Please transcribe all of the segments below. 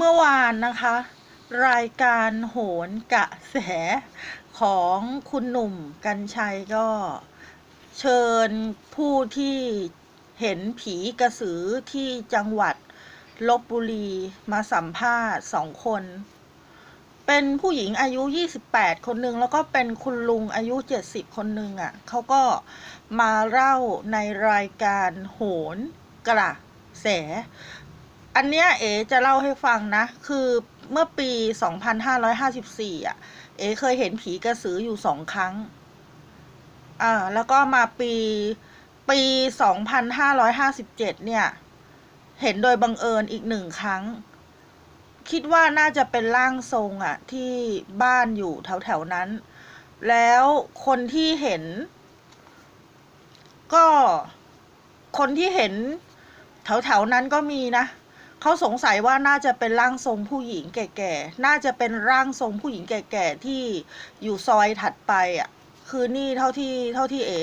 เมื่อวานนะคะ รายการโหนกระแสของคุณหนุ่มกัญชัยก็เชิญผู้ที่เห็นผีกระสือที่จังหวัดลบบุรีมาสัมภาษณ์สองคน เป็นผู้หญิงอายุ 28 คนหนึ่งแล้วก็เป็นคุณลุงอายุ 70 คนหนึ่งอะ่ะเขาก็มาเล่าในรายการโหนกระแส อันเนี้ยเอ๋จะเล่าให้ฟังนะ คือเมื่อปี 2554 อะ เอ๋เคยเห็นผีกระสืออยู่สองครั้ง อ่า แล้วก็มาปี ปี 2557 เนี่ย เห็นโดยบังเอิญอีกหนึ่งครั้ง คิดว่าน่าจะเป็นร่างทรงอะ ที่บ้านอยู่แถวแถวนั้น แล้วคนที่เห็น ก็คนที่เห็นแถวแถวๆนั้นก็มีนะ เขาสงสัยว่าน่าจะเป็นร่างทรงผู้หญิงแก่ๆ น่าจะเป็นร่างทรงผู้หญิงแก่ๆที่อยู่ซอยถัดไปอะ คือนี่เท่าที่เท่าที่เอ๋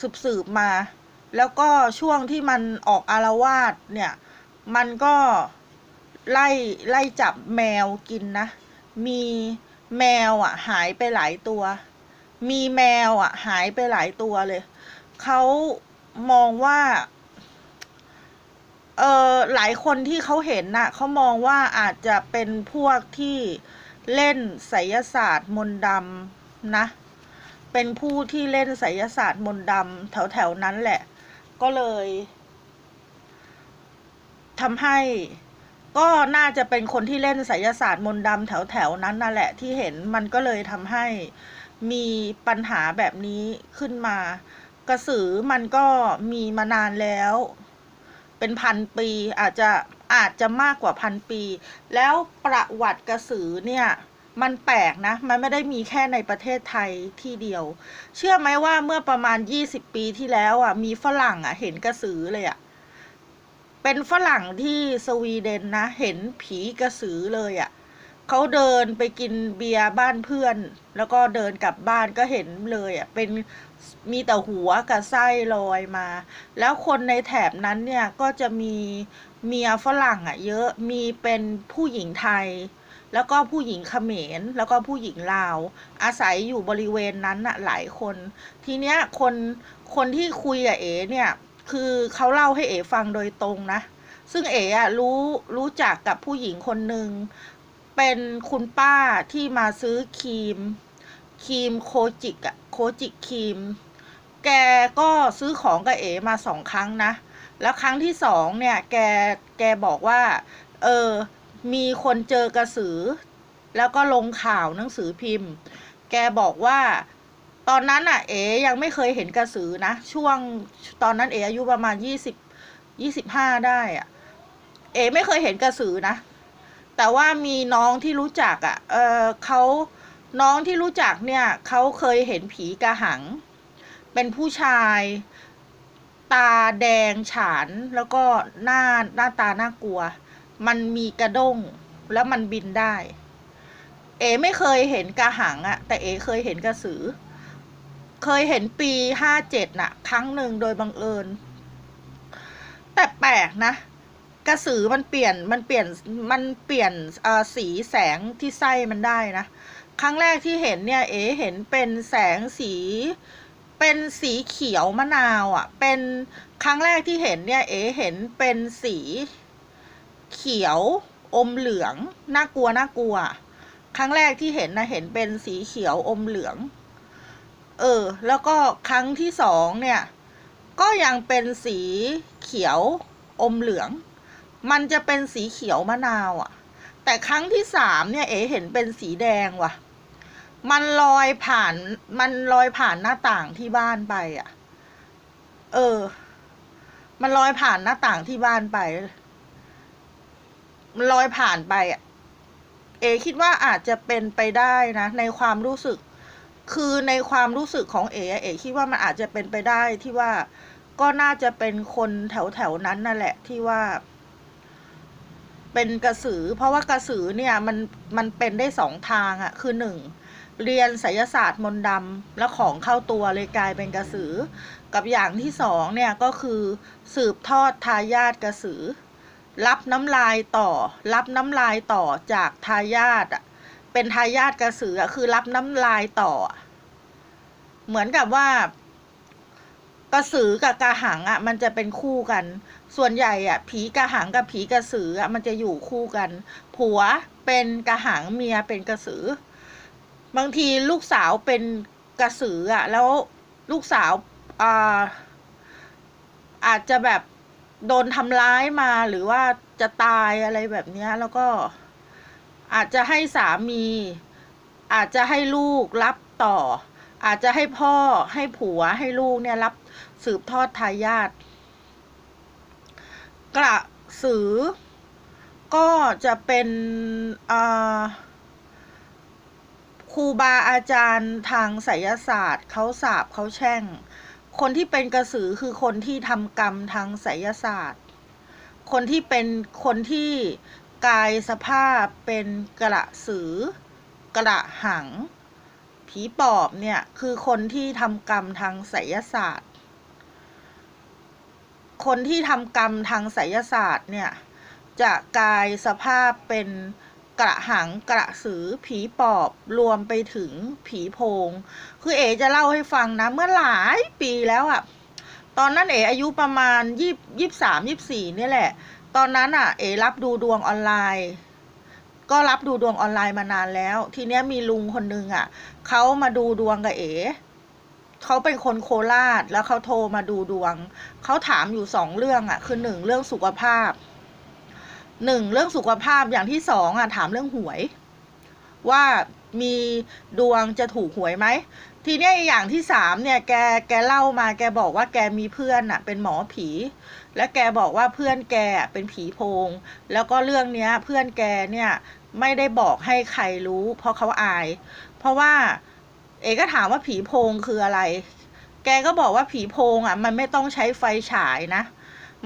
สืบสืบมา แล้วก็ช่วงที่มันออกอารวาสเนี่ย มันก็ไล่ไล่จับแมวกินนะ มีแมวอะ หายไปหลายตัว มีแมวอะ หายไปหลายตัวเลย เขามองว่า เออหลายคนที่เขาเห็นน่ะเขามองว่าอาจจะเป็นพวกที่เล่นไสยศาสตร์มนต์ดำนะ เป็นผู้ที่เล่นไสยศาสตร์มนต์ดำแถวๆนั้นแหละ ก็เลยทำให้ก็น่าจะเป็นคนที่เล่นไสยศาสตร์มนต์ดำแถวแถวๆนั้นนั่นแหละที่เห็นมันก็เลยทำให้มีปัญหาแบบนี้ขึ้นมา กระสือมันก็มีมานานแล้ว เป็นพันปีอาจจะอาจจะมากกว่าพันปี แล้วประวัติกระสือเนี่ยมันแปลกนะ มันไม่ได้มีแค่ในประเทศไทยที่เดียว เชื่อไหมว่าเมื่อประมาณ 20 ปีที่แล้วอะ มีฝรั่งอะ เห็นกระสือเลยอะ เป็นฝรั่งที่สวีเดนนะ เห็นผีกระสือเลยอะ เขาเดินไปกินเบียร์บ้านเพื่อน แล้วก็เดินกลับบ้านก็เห็นเลยอะเป็นมีแต่หัวกับไส้ลอยมา แล้วคนในแถบนั้นเนี่ยก็จะมีเมียฝรั่งอะเยอะมีเป็นผู้หญิงไทย แล้วก็ผู้หญิงเขมรแล้วก็ผู้หญิงลาว อาศัยอยู่บริเวณนั้นน่ะหลายคน ทีเนี้ยคนคนที่คุยกับเอ๋เนี่ยคือเขาเล่าให้เอ๋ฟังโดยตรงนะ ซึ่งเอ๋อะรู้รู้จักกับผู้หญิงคนหนึ่ง เป็นคุณป้าที่มาซื้อครีม ครีมโคจิกอะโคจิกครีม แกก็ซื้อของกับเอ๋มาสองครั้งนะ แล้วครั้งที่สองเนี่ย แก แกบอกว่า เออ มีคนเจอกระสือ แล้วก็ลงข่าวหนังสือพิมพ์ แกบอกว่า ตอนนั้นอะเอ๋ยังไม่เคยเห็นกระสือนะ ช่วง ตอนนั้นเอ๋อายุประมาณยี่สิบยี่สิบห้าได้อะเอ๋ไม่เคยเห็นกระสือนะ แต่ว่ามีน้องที่รู้จักอะ เออเขาน้องที่รู้จักเนี่ยเขาเคยเห็นผีกระหัง เป็นผู้ชาย ตาแดงฉานแล้วก็หน้าหน้าตาน่ากลัว มันมีกระด้งแล้วมันบินได้ เอ๋ไม่เคยเห็นกระหังอะแต่เอ๋เคยเห็นกระสือ เคยเห็นปีห้าเจ็ดน่ะ ครั้งหนึ่งโดยบังเอิญ แต่แปลกนะ กระสือมันเปลี่ยนมันเปลี่ยนมันเปลี่ยนสีแสงที่ไส้มันได้นะ ครั้งแรกที่เห็นเนี่ย เอ๋เห็นเป็นแสงสี เป็นสีเขียวมะนาวอะ่ะ เป็นครั้งแรกที่เห็นเนี่ย เอ๋เห็นเป็นสีเขียวอมเหลืองน่ากลัวน่ากลัว ครั้งแรกที่เห็นนะเห็นเป็นสีเขียวอมเหลือง เออ แล้วก็ครั้งที่สองเนี่ย ก็ยังเป็นสีเขียวอมเหลือง มันจะเป็นสีเขียวมะนาวอะ่ะ แต่ครั้งที่สามเนี่ยเอ๋เห็นเป็นสีแดงว่ะ มันลอยผ่าน มันลอยผ่านหน้าต่างที่บ้านไปอะ เออ มันลอยผ่านหน้าต่างที่บ้านไป มันลอยผ่านไปอะ เอคิดว่าอาจจะเป็นไปได้นะ ในความรู้สึก คือในความรู้สึกของเอเอคิดว่ามันอาจจะเป็นไปได้ที่ว่าก็น่าจะเป็นคนแถวแถวๆนั้นนั่นแหละที่ว่า เป็นกระสือ เพราะว่ากระสือเนี่ยมันมันเป็นได้สองทางอะ่ะคือหนึ่งเรียนไสยศาสตร์มนต์ดำแล้วของเข้าตัวเลยกลายเป็นกระสือ กับอย่างที่สองเนี่ยก็คือสืบทอดทายาทกระสือ รับน้ำลายต่อ รับน้ำลายต่อจากทายาทอะเป็นทายาทกระสืออะคือรับน้ำลายต่อ เหมือนกับว่ากระสือกับกระหังอะมันจะเป็นคู่กัน ส่วนใหญ่อะผีกระหังกับผีกระสืออะมันจะอยู่คู่กัน ผัวเป็นกระหังเมียเป็นกระสือ บางทีลูกสาวเป็นกระสืออะ แล้วลูกสาวอ่าอาจจะแบบโดนทำร้ายมาหรือว่าจะตายอะไรแบบนี้แล้วก็อาจจะให้สามี อาจจะให้ลูกรับต่อ อาจจะให้พ่อให้ผัวให้ลูกเนี่ยรับสืบทอดทายาท กระสือ ก็จะเป็นครูบาอาจารย์ทางไสยศาสตร์เขาสาบเขาแช่ง คนที่เป็นกระสือคือคนที่ทำกรรมทางไสยศาสตร์ คนที่เป็นคนที่กายสภาพเป็นกระสือ กระหัง ผีปอบเนี่ยคือคนที่ทำกรรมทางไสยศาสตร์ คนที่ทำกรรมทางไสยศาสตร์เนี่ย จะกลายสภาพเป็นกระหังกระสือผีปอบรวมไปถึงผีโพง คือเอจะเล่าให้ฟังนะ เมื่อหลายปีแล้วอะตอนนั้นเออายุประมาณยี่ยี่สามยี่สี่นี่แหละ ตอนนั้นอะเอรับดูดวงออนไลน์ ก็รับดูดวงออนไลน์มานานแล้ว ทีเนี้ยมีลุงคนนึงอะเขามาดูดวงกับเอ เขาเป็นคนโคราชแล้วเขาโทรมาดูดวง เขาถามอยู่สองเรื่องอะคือหนึ่งเรื่องสุขภาพหนึ่งเรื่องสุขภาพอย่างที่สองอะถามเรื่องหวย ว่ามีดวงจะถูกหวยไหมทีนี้อย่างที่สามเนี่ยแกแกเล่ามาแกบอกว่าแกมีเพื่อนอะเป็นหมอผี และแกบอกว่าเพื่อนแกเป็นผีโพง แล้วก็เรื่องเนี้ย เพื่อนแกเนี่ยไม่ได้บอกให้ใครรู้ เพราะเขาอาย เพราะว่า เอก็ถามว่าผีโพงคืออะไร แกก็บอกว่าผีโพงอะ มันไม่ต้องใช้ไฟฉายนะ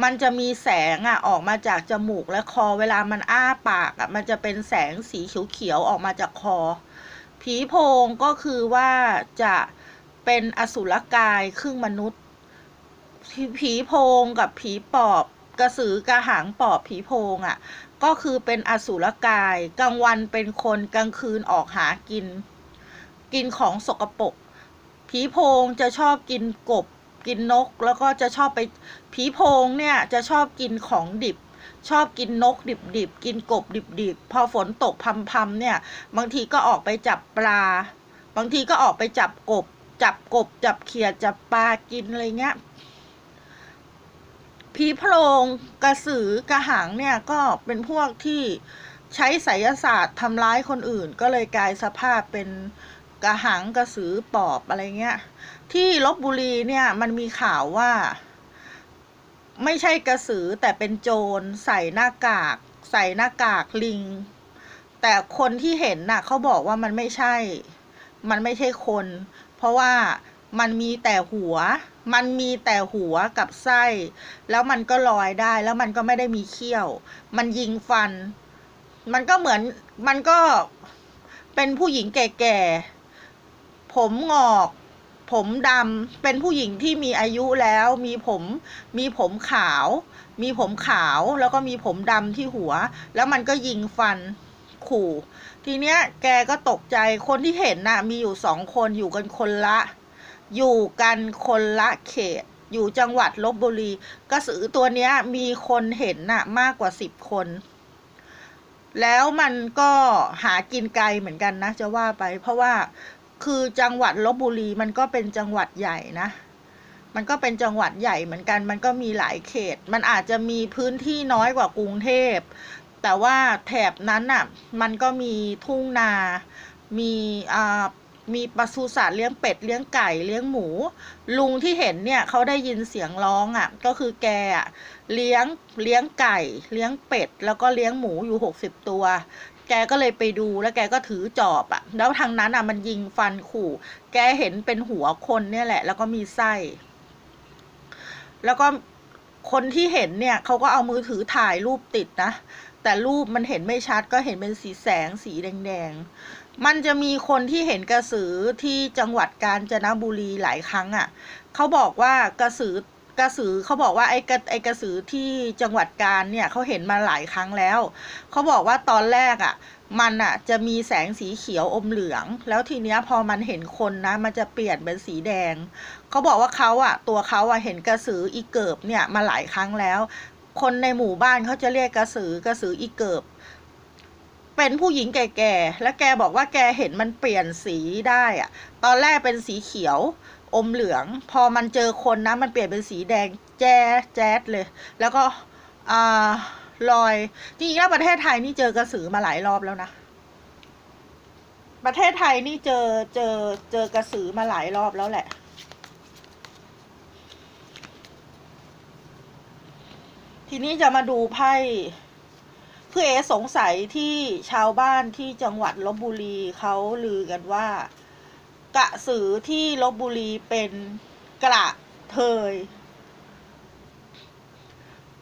มันจะมีแสงอะออกมาจากจมูกและคอเวลามันอ้าปากอะ มันจะเป็นแสงสีเขียวๆออกมาจากคอ ผีโพงก็คือว่าจะเป็นอสุรกายครึ่งมนุษย์ ผีผีโพงกับผีปอบกระสือกระหังปอบผีโพงอะ ก็คือเป็นอสุรกาย กลางวันเป็นคนกลางคืนออกหากิน กินของสกปรกผีโพงจะชอบกินกบ กินนก แล้วก็จะชอบไปผีโพงเนี่ยจะชอบกินของดิบ ชอบกินนกดิบดิบกินกบดิบดิบพอฝนตกพรำเนี่ย บางทีก็ออกไปจับปลา บางทีก็ออกไปจับกบ จับกบ จับเขียดจับปลากินอะไรเงี้ยผีโพรงกระสือกระหังเนี่ยก็เป็นพวกที่ใช้ไสยศาสตร์ทำร้ายคนอื่น ก็เลยกลายสภาพเป็น กระหังกระสือปอบอะไรเงี้ย ที่ลบบุรีเนี่ยมันมีข่าวว่า ไม่ใช่กระสือแต่เป็นโจรใส่หน้ากาก ใส่หน้ากากลิง แต่คนที่เห็นน่ะเขาบอกว่ามันไม่ใช่ มันไม่ใช่คน เพราะว่ามันมีแต่หัว มันมีแต่หัวกับไส้ แล้วมันก็ลอยได้แล้วมันก็ไม่ได้มีเขี้ยว มันยิงฟัน มันก็เหมือนมันก็เป็นผู้หญิงแก่ๆ ผมงอก ผมดำเป็นผู้หญิงที่มีอายุแล้ว มีผมมีผมขาว มีผมขาวแล้วก็มีผมดำที่หัว แล้วมันก็ยิงฟันขู่ ทีเนี้ยแกก็ตกใจคนที่เห็นน่ะมีอยู่สองคนอยู่กันคนละ อยู่กันคนละเขต อยู่จังหวัดลบบุรี กระสือตัวเนี้ยมีคนเห็นน่ะมากกว่าสิบคนแล้วมันก็หากินไกลเหมือนกันนะจะว่าไป เพราะว่า คือจังหวัดลบบุรีมันก็เป็นจังหวัดใหญ่นะ มันก็เป็นจังหวัดใหญ่เหมือนกัน มันก็มีหลายเขต มันอาจจะมีพื้นที่น้อยกว่ากรุงเทพ แต่ว่าแถบนั้นน่ะ มันก็มีทุ่งนา มีอ่ามีปศุสัตว์เลี้ยงเป็ดเลี้ยงไก่เลี้ยงหมู ลุงที่เห็นเนี่ยเขาได้ยินเสียงร้องอะ ก็คือแกอะเลี้ยงเลี้ยงไก่ เลี้ยงเป็ด แล้วก็เลี้ยงหมูอยู่หกสิบตัว แกก็เลยไปดูแล้วแกก็ถือจอบอะแล้วทางนั้นอะมันยิงฟันขู่ แกเห็นเป็นหัวคนเนี่ยแหละ แล้วก็มีไส้ แล้วก็คนที่เห็นเนี่ยเขาก็เอามือถือถ่ายรูปติดนะ แต่รูปมันเห็นไม่ชัดก็เห็นเป็นสีแสงสีแดงๆ มันจะมีคนที่เห็นกระสือที่จังหวัดกาญจนบุรีหลายครั้งอะ่ะเขาบอกว่ากระสือ กระสือเขาบอกว่าไอ้กระไอ้กระสือที่จังหวัดกาญเนี่ยเขาเห็นมาหลายครั้งแล้วเขาบอกว่าตอนแรกอะ มันอะจะมีแสงสีเขียวอมเหลือง แล้วทีเนี้ยพอมันเห็นคนนะ มันจะเปลี่ยนเป็นสีแดงเขาบอกว่าเขาอะ ตัวเขาอะเห็นกระสืออีเกิบเนี่ยมาหลายครั้งแล้ว คนในหมู่บ้านเขาจะเรียกกระสือกระสืออีเกิบเป็นผู้หญิงแก่ๆ แล้วแกบอกว่าแกเห็นมันเปลี่ยนสีได้อะตอนแรกเป็นสีเขียว อมเหลือง พอมันเจอคนนะ มันเปลี่ยนเป็นสีแดงแจ๊ดแจ๊ดเลย แล้วก็อ่าลอยจริงๆแล้วประเทศไทยนี่เจอกระสือมาหลายรอบแล้วนะประเทศไทยนี่เจอเจอเจอกระสือมาหลายรอบแล้วแหละ ทีนี้จะมาดูไพ่คือเอสงสัยที่ชาวบ้านที่จังหวัดลบบุรีเขาลือกันว่า กระสือที่ลบบุรีเป็นกระเทย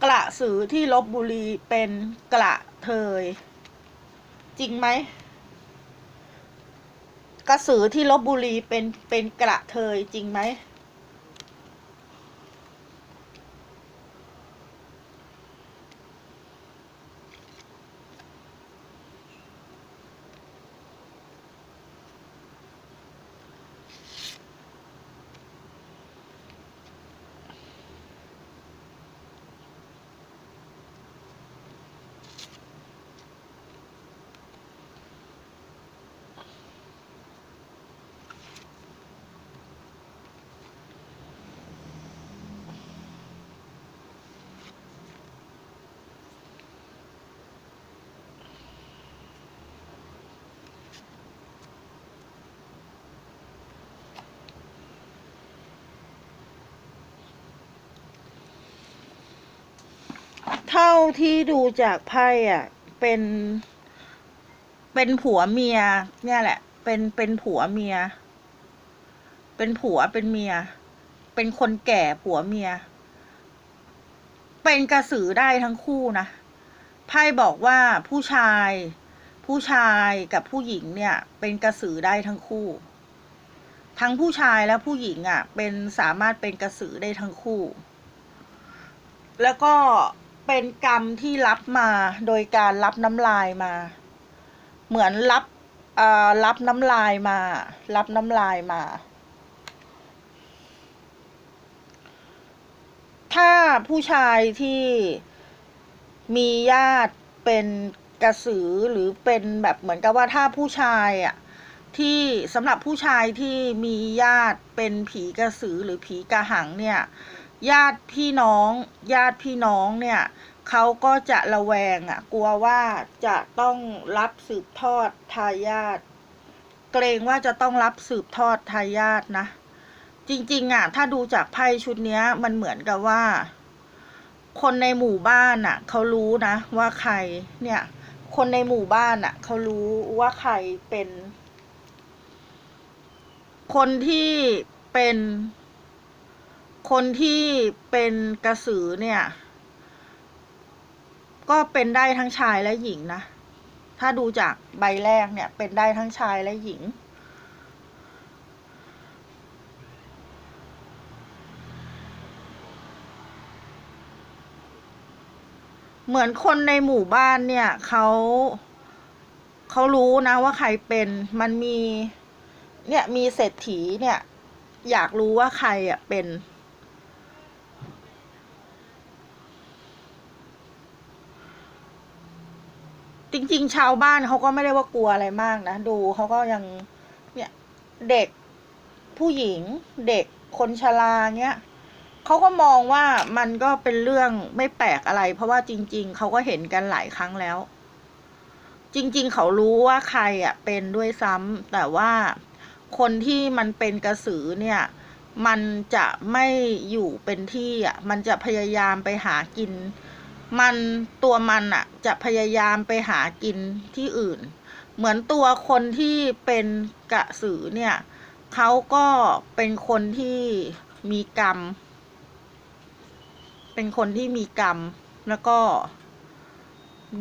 กระสือที่ลบบุรีเป็นกระเทย จริงไหมกระสือที่ลบบุรีเป็นเป็นกระเทยจริงไหม เท่าที่ดูจากไพ่อะ เป็น เป็นผัวเมีย เนี่ยแหละ เป็นเป็นผัวเมีย เป็นผัวเป็นเมีย เป็นคนแก่ผัวเมีย เป็นกระสือได้ทั้งคู่นะไพ่บอกว่าผู้ชาย ผู้ชายกับผู้หญิงเนี่ย เป็นกระสือได้ทั้งคู่ ทั้งผู้ชายและผู้หญิงอะ เป็นสามารถเป็นกระสือได้ทั้งคู่ แล้วก็ เป็นกรรมที่รับมาโดยการรับน้ำลายมา เหมือนรับเอ่อรับน้ำลายมา รับน้ำลายมา ถ้าผู้ชายที่มีญาติเป็นกระสือหรือเป็นแบบเหมือนกับว่าถ้าผู้ชายอะที่สำหรับผู้ชายที่มีญาติเป็นผีกระสือหรือผีกระหังเนี่ย ญาติพี่น้อง ญาติพี่น้องเนี่ยเขาก็จะระแวงอะ กลัวว่าจะต้องรับสืบทอดทายาทเกรงว่าจะต้องรับสืบทอดทายาทนะ จริง ๆอะ ถ้าดูจากไพ่ชุดเนี้ยมันเหมือนกับว่า คนในหมู่บ้านอะเขารู้นะ ว่าใครเนี่ย คนในหมู่บ้านอะเขารู้ว่าใครเป็น คนที่เป็น คนที่เป็นกระสือเนี่ย ก็เป็นได้ทั้งชายและหญิงนะ ถ้าดูจากใบแรกเนี่ย เป็นได้ทั้งชายและหญิง เหมือนคนในหมู่บ้านเนี่ยเขาเขารู้นะว่าใครเป็นมันมี เนี่ยมีเศรษฐีเนี่ย อยากรู้ว่าใครอะเป็น จริง ๆ ชาวบ้านเขาก็ไม่ได้ว่ากลัวอะไรมากนะ ดูเขาก็ยังเนี่ยเด็กผู้หญิงเด็กคนชราเงี้ยเขาก็มองว่ามันก็เป็นเรื่องไม่แปลกอะไร เพราะว่าจริง ๆเขาก็เห็นกันหลายครั้งแล้ว จริง ๆ เขารู้ว่าใครอะเป็นด้วยซ้ำแต่ว่าคนที่มันเป็นกระสือเนี่ย มันจะไม่อยู่เป็นที่อะมันจะพยายามไปหากิน มันตัวมันอะจะพยายามไปหากินที่อื่น เหมือนตัวคนที่เป็นกระสือเนี่ยเขาก็เป็นคนที่มีกรรม เป็นคนที่มีกรรม แล้วก็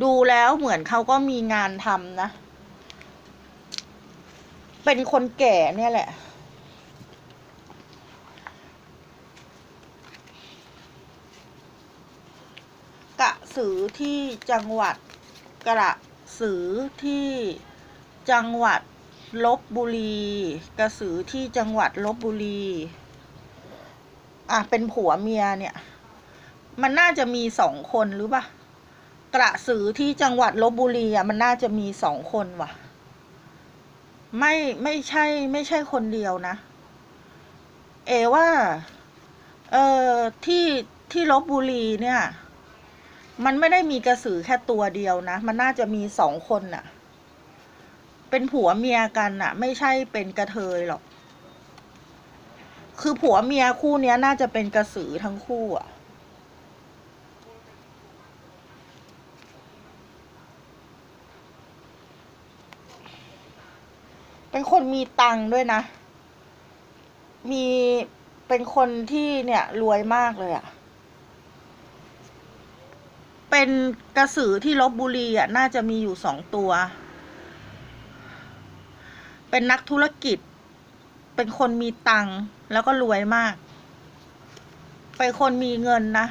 ดูแล้วเหมือนเขาก็มีงานทำนะ เป็นคนแก่เนี่ยแหละ สือที่จังหวัดกระสือที่จังหวัดลบบุรี กระสือที่จังหวัดลบบุรีอะเป็นผัวเมียเนี่ย มันน่าจะมีสองคนหรือปะกระสือที่จังหวัดลบบุรีอะมันน่าจะมีสองคนว่ะ ไม่ไม่ใช่ไม่ใช่คนเดียวนะ เอว่า เออที่ที่ลบบุรีเนี่ย มันไม่ได้มีกระสือแค่ตัวเดียวนะ มันน่าจะมีสองคนน่ะ เป็นผัวเมียกันน่ะ ไม่ใช่เป็นกระเทยหรอก คือผัวเมียคู่เนี้ยน่าจะเป็นกระสือทั้งคู่อะ เป็นคนมีตังค์ด้วยนะ มีเป็นคนที่เนี่ยรวยมากเลยอะ่ะ เป็นกระสือที่ลบบุรีอะ น่าจะมีอยู่สองตัว เป็นนักธุรกิจ เป็นคนมีตังค์แล้วก็รวยมาก เป็นคนมีเงินนะ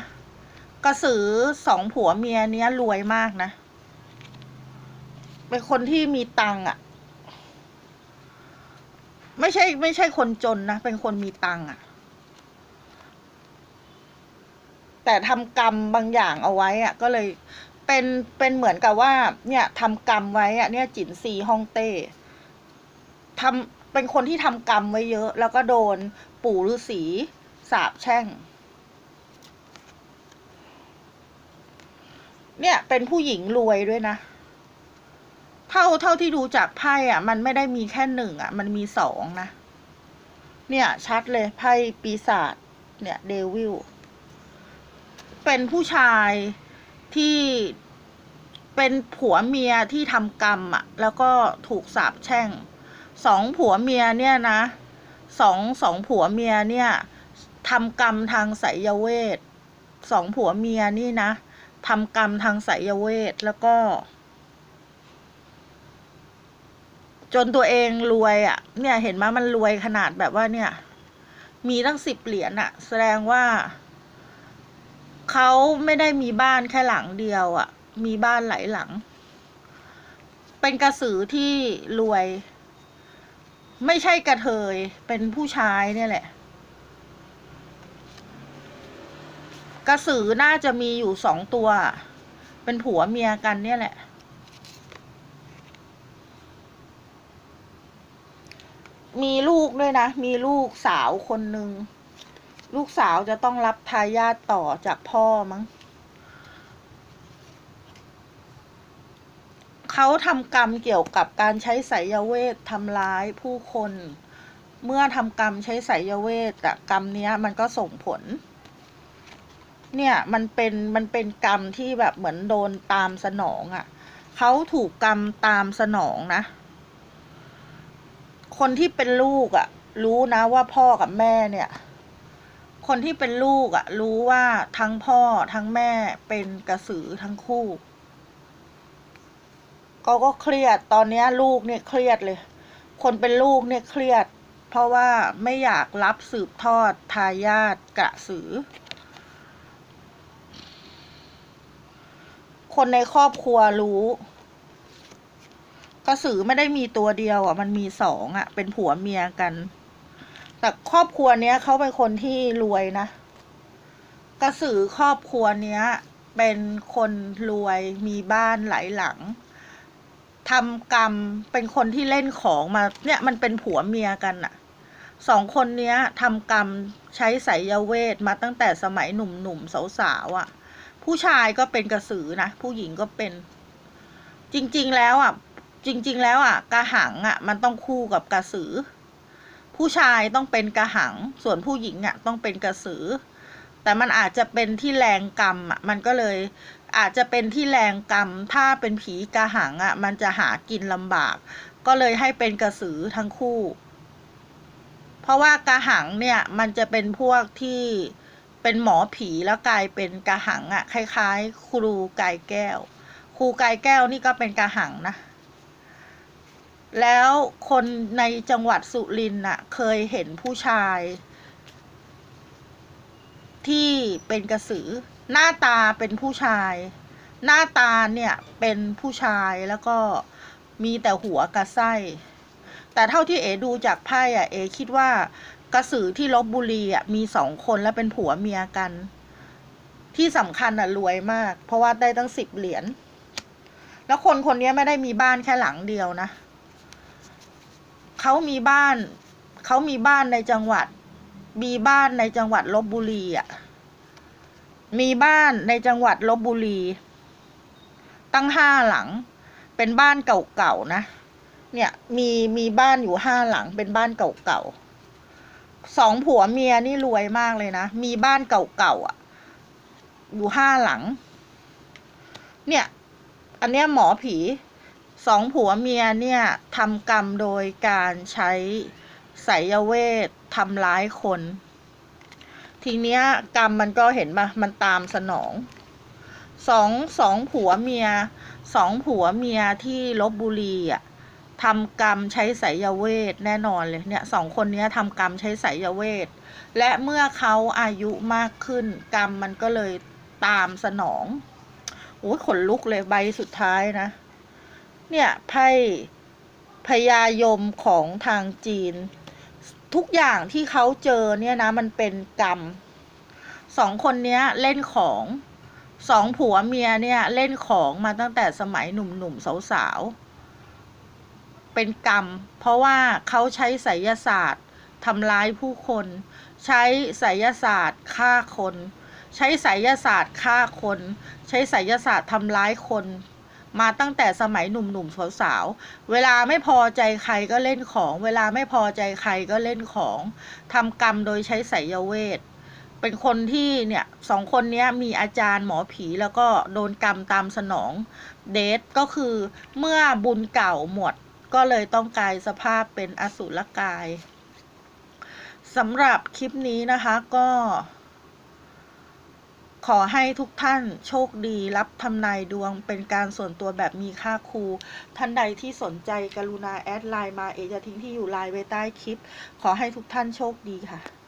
กระสือสองผัวเมียเนี้ยรวยมากนะ เป็นคนที่มีตังค์อะ ไม่ใช่ไม่ใช่คนจนนะ เป็นคนมีตังค์อะ แต่ทำกรรมบางอย่างเอาไว้อะก็เลยเป็นเป็นเหมือนกับว่า เนี่ยทำกรรมไว้อะเนี่ยจินซีฮ่องเต้ทำเป็นคนที่ทำกรรมไว้เยอะ แล้วก็โดนปู่ฤาษีสาบแช่ง เนี่ยเป็นผู้หญิงรวยด้วยนะ เท่าเท่าที่ดูจากไพ่อะ มันไม่ได้มีแค่หนึ่งอะ มันมีสองนะ เนี่ยชัดเลยไพ่ปีศาจเนี่ยเดวิล เป็นผู้ชายที่เป็นผัวเมียที่ทำกรรมอะ แล้วก็ถูกสาปแช่งสองผัวเมียเนี่ยนะสองสองผัวเมียเนี่ยทำกรรมทางไสยเวทสองผัวเมียนี่นะทำกรรมทางไสยเวทแล้วก็ จนตัวเองรวยอะ่ะ เนี่ยเห็นไหมมันรวยขนาดแบบว่าเนี่ย มีตั้งสิบเหรียญอะ่ะ แสดงว่า เขาไม่ได้มีบ้านแค่หลังเดียวอะ่ะ มีบ้านหลายหลัง เป็นกระสือที่รวย ไม่ใช่กระเทย เป็นผู้ชายเนี่ยแหละ กระสือน่าจะมีอยู่สองตัว เป็นผัวเมียกันเนี่ยแหละ มีลูกด้วยนะ มีลูกสาวคนหนึ่ง ลูกสาวจะต้องรับทายาทต่อจากพ่อมั้งเขาทำกรรมเกี่ยวกับการใช้ไสยเวททำร้ายผู้คน เมื่อทำกรรมใช้ไสยเวทอะกรรมเนี้ยมันก็ส่งผล เนี่ยมันเป็นมันเป็นกรรมที่แบบเหมือนโดนตามสนองอะ่ะเขาถูกกรรมตามสนองนะ คนที่เป็นลูกอะ่ะรู้นะว่าพ่อกับแม่เนี่ย คนที่เป็นลูกอะ่ะรู้ว่าทั้งพ่อทั้งแม่เป็นกระสือทั้งคู่เขาก็เครียดตอนนี้ลูกเนี่ยเครียดเลย คนเป็นลูกเนี่ยเครียด เพราะว่าไม่อยากรับสืบทอดทายาทกระสือ คนในครอบครัวรู้กระสือไม่ได้มีตัวเดียวอะ มันมีสองอะ เป็นผัวเมียกัน แต่ครอบครัวเนี้ยเขาเป็นคนที่รวยนะกระสือครอบครัวเนี้ย เป็นคนรวยมีบ้านหลายหลังทำกรรมเป็นคนที่เล่นของมาเนี่ยมันเป็นผัวเมียกันอะสองคนเนี้ยทำกรรมใช้ไสยเวทมาตั้งแต่สมัยหนุ่มๆสาวๆอะ ผู้ชายก็เป็นกระสือนะ ผู้หญิงก็เป็น จริงๆแล้วอะ จริง ๆ แล้วอะ กระหังอะ มันต้องคู่กับกระสือ ผู้ชายต้องเป็นกระหัง ส่วนผู้หญิงอะต้องเป็นกระสือ แต่มันอาจจะเป็นที่แรงกรรมอะมันก็เลยอาจจะเป็นที่แรงกรรม ถ้าเป็นผีกระหังอะ มันจะหากินลำบาก ก็เลยให้เป็นกระสือทั้งคู่ เพราะว่ากระหังเนี่ยมันจะเป็นพวกที่เป็นหมอผีแล้วกลายเป็นกระหังอะ่ะคล้าย ๆ ครูกายแก้ว ครูกายแก้วนี่ก็เป็นกระหังนะ แล้วคนในจังหวัดสุรินทร์น่ะ เคยเห็นผู้ชาย ที่เป็นกระสือ หน้าตาเป็นผู้ชาย หน้าตาเนี่ยเป็นผู้ชายแล้วก็มีแต่หัวกับไส้ แต่เท่าที่เอดูจากไพ่อะเอคิดว่ากระสือที่ลบบุรีอะมีสองคนและเป็นผัวเมียกัน ที่สำคัญอะรวยมาก เพราะว่าได้ตั้งสิบเหรียญแล้วคนคนนี้ไม่ได้มีบ้านแค่หลังเดียวนะ เขามีบ้าน เขามีบ้านในจังหวัด มีบ้านในจังหวัดลบบุรีอะ มีบ้านในจังหวัดลบบุรี ตั้งห้าหลัง เป็นบ้านเก่าๆนะ เนี่ยมีมีบ้านอยู่ห้าหลัง เป็นบ้านเก่าๆสองผัวเมียนี่รวยมากเลยนะ มีบ้านเก่าๆอะ อยู่ห้าหลัง เนี่ย อันเนี้ยหมอผี สองผัวเมียเนี่ยทำกรรมโดยการใช้ไสยเวททำร้ายคน ทีเนี้ยกรรมมันก็เห็นปะมันตามสนองสองสองผัวเมียสองผัวเมียที่ลบบุรีอะทำกรรมใช้ไสยเวทแน่นอนเลยเนี่ยสองคนเนี้ยทำกรรมใช้ไสยเวท และเมื่อเขาอายุมากขึ้น กรรมมันก็เลยตามสนองโอ้ยขนลุกเลยใบสุดท้ายนะ เนี่ยไพ่พญายมของทางจีน ทุกอย่างที่เขาเจอเนี่ยนะมันเป็นกรรมสองคนเนี้ยเล่นของสองผัวเมียเนี่ยเล่นของมาตั้งแต่สมัยหนุ่มๆสาวๆ เป็นกรรม เพราะว่าเขาใช้ไสยศาสตร์ทำร้ายผู้คน ใช้ไสยศาสตร์ฆ่าคน ใช้ไสยศาสตร์ฆ่าคน ใช้ไสยศาสตร์ทำร้ายคน มาตั้งแต่สมัยหนุ่มๆสาวๆเวลาไม่พอใจใครก็เล่นของ เวลาไม่พอใจใครก็เล่นของทำกรรมโดยใช้ไสยเวทเป็นคนที่เนี่ยสองคนนี้มีอาจารย์หมอผีแล้วก็โดนกรรมตามสนองเดทก็คือเมื่อบุญเก่าหมดก็เลยต้องกลายสภาพเป็นอสุรกายสำหรับคลิปนี้นะคะก็ ขอให้ทุกท่านโชคดีรับทำนายดวงเป็นการส่วนตัวแบบมีค่าครู ท่านใดที่สนใจกรุณาแอดไลน์มาเอจะทิ้งที่อยู่ไลน์ไว้ใต้คลิป ขอให้ทุกท่านโชคดีค่ะ